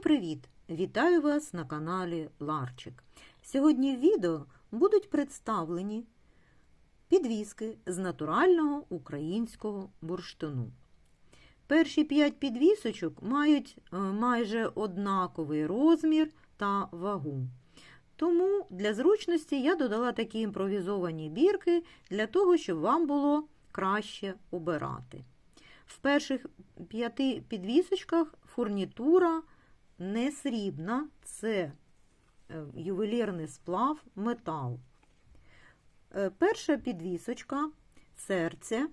Всім привіт! Вітаю вас на каналі Ларчик. Сьогодні в відео будуть представлені підвіски з натурального українського бурштину. Перші п'ять підвісочок мають е, майже однаковий розмір та вагу. Тому для зручності я додала такі імпровізовані бірки для того, щоб вам було краще обирати. В перших п'яти підвісочках фурнітура не срібна, це е, ювелірний сплав метал. Е, Перша підвісочка серце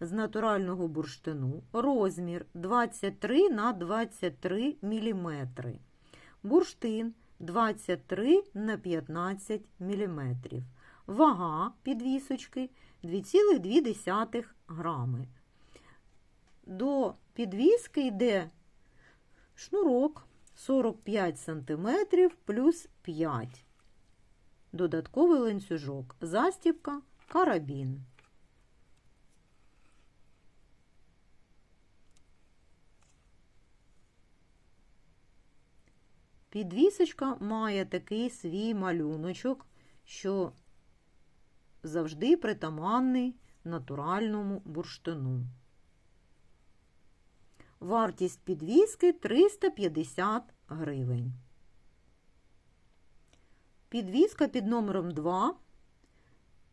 з натурального бурштину, розмір 23 на 23 мм. Бурштин 23 на 15 мм. Вага підвісочки 2,2 грами. До підвіски йде шнурок 45 см плюс 5 Додатковий ланцюжок, застібка, карабін. Підвісочка має такий свій малюночок, що завжди притаманний натуральному бурштину. Вартість підвіски 350 гривень. Підвіска під номером 2.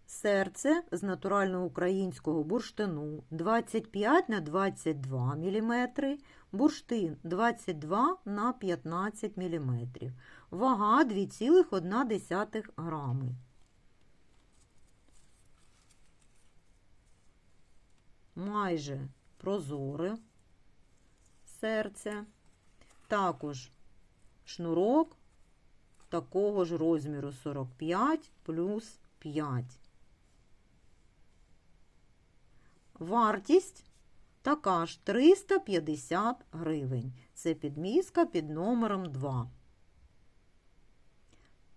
Серце з натурального українського бурштину 25 на 22 мм, бурштин 22 на 15 мм, вага 2,1 грами. Майже прозоре серце, також шнурок такого ж розміру 45 плюс 5. Вартість така ж 350 гривень. Це підміска під номером 2.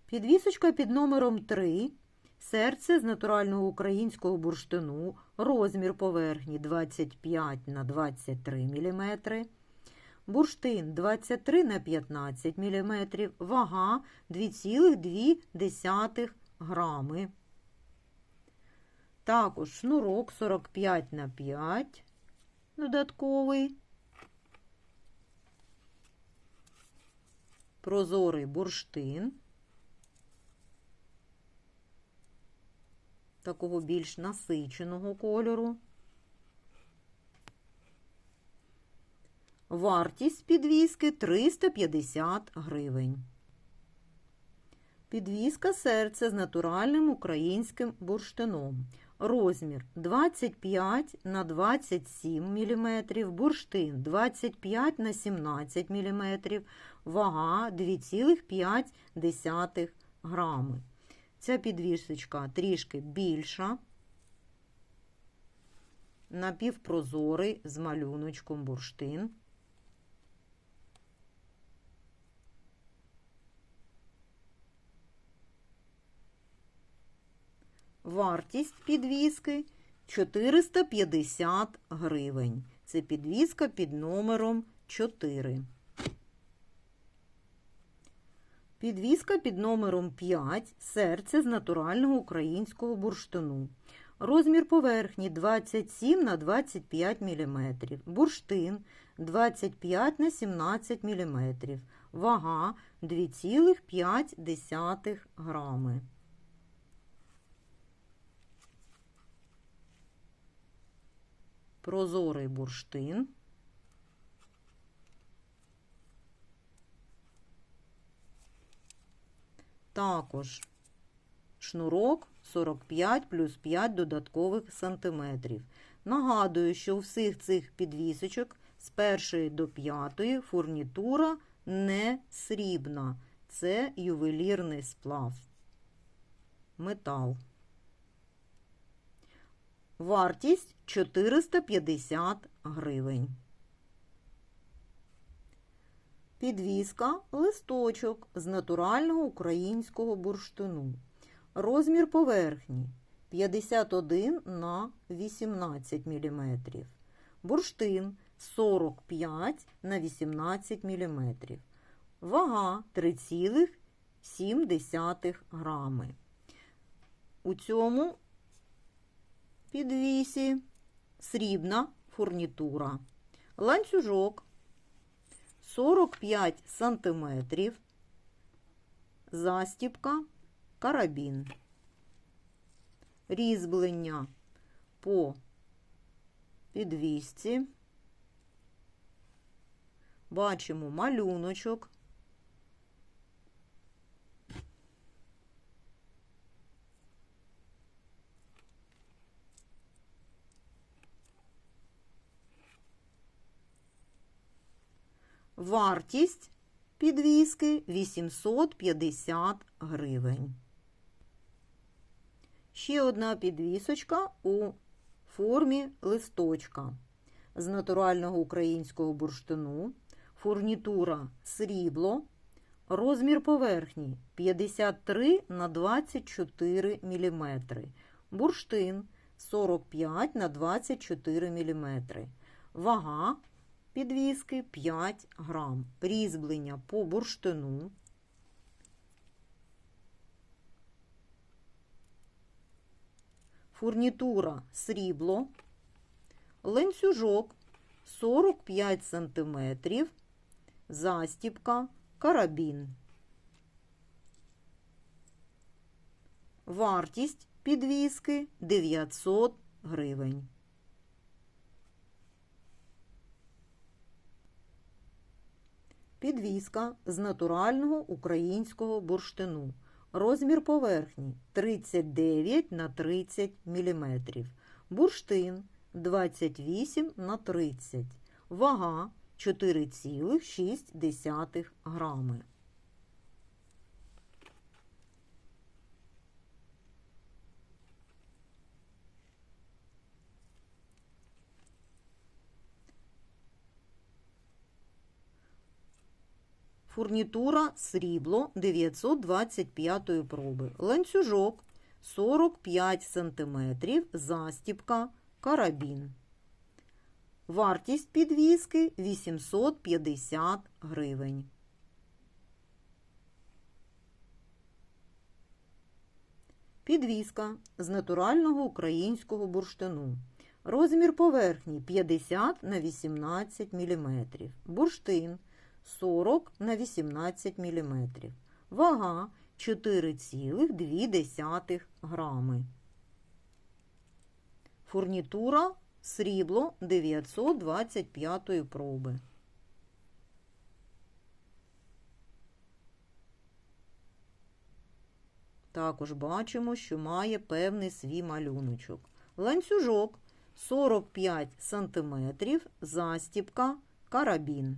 Підвісочка під номером 3. Серце з натурального українського бурштину, розмір поверхні 25 на 23 мм. Бурштин 23 на 15 мм, вага 2,2 грами. Також шнурок 45 на 5 додатковий. Прозорий бурштин. Такого більш насиченого кольору. Вартість підвіски 350 гривень. Підвіска серця з натуральним українським бурштином. Розмір 25 на 27 мм, бурштин 25 на 17 мм, вага 2,5 грами. Ця підвісочка трішки більша, напівпрозорий з малюночком бурштин. Вартість підвіски 450 гривень. Це підвіска під номером 4. Підвіска під номером 5 серце з натурального українського бурштину. Розмір поверхні 27 на 25 мм. Бурштин 25 на 17 мм. Вага 2,5 грами. Прозорий бурштин. Також шнурок 45 плюс 5 додаткових сантиметрів. Нагадую, що у всіх цих підвісочок з першої до п'ятої фурнітура не срібна. Це ювелірний сплав. Метал. Вартість 450 гривень. Підвіска листочок з натурального українського бурштину. Розмір поверхні 51 на 18 мм. Бурштин 45 на 18 мм. Вага 3,7 грами. У цьому підвісі срібна фурнітура. Ланцюжок 45 сантиметрів. Застіпка, карабін. Різьблення по підвісці. Бачимо малюночок. Вартість підвіски 850 гривень. Ще одна підвісочка у формі листочка з натурального українського бурштину, фурнітура срібло, розмір поверхні 53 на 24 мм, бурштин 45 на 24 мм, вага підвіски 5 грам, різьблення по бурштину. Фурнітура срібло, ланцюжок 45 см, застіпка, карабін. Вартість підвіски 900 гривень. Підвіска з натурального українського бурштину. Розмір поверхні 39 на 30 мм. Бурштин 28 на 30 Вага 4,6 грами. Фурнітура срібло 925 проби. Ланцюжок 45 см, застіпка, карабін. Вартість підвіски 850 гривень. Підвіска з натурального українського бурштину. Розмір поверхні 50 на 18 мм. Бурштин 40 на 18 мм. Вага 4,2 грами. Фурнітура срібло 925 проби. Також бачимо, що має певний свій малюночок. Ланцюжок 45 см, застіпка, карабін.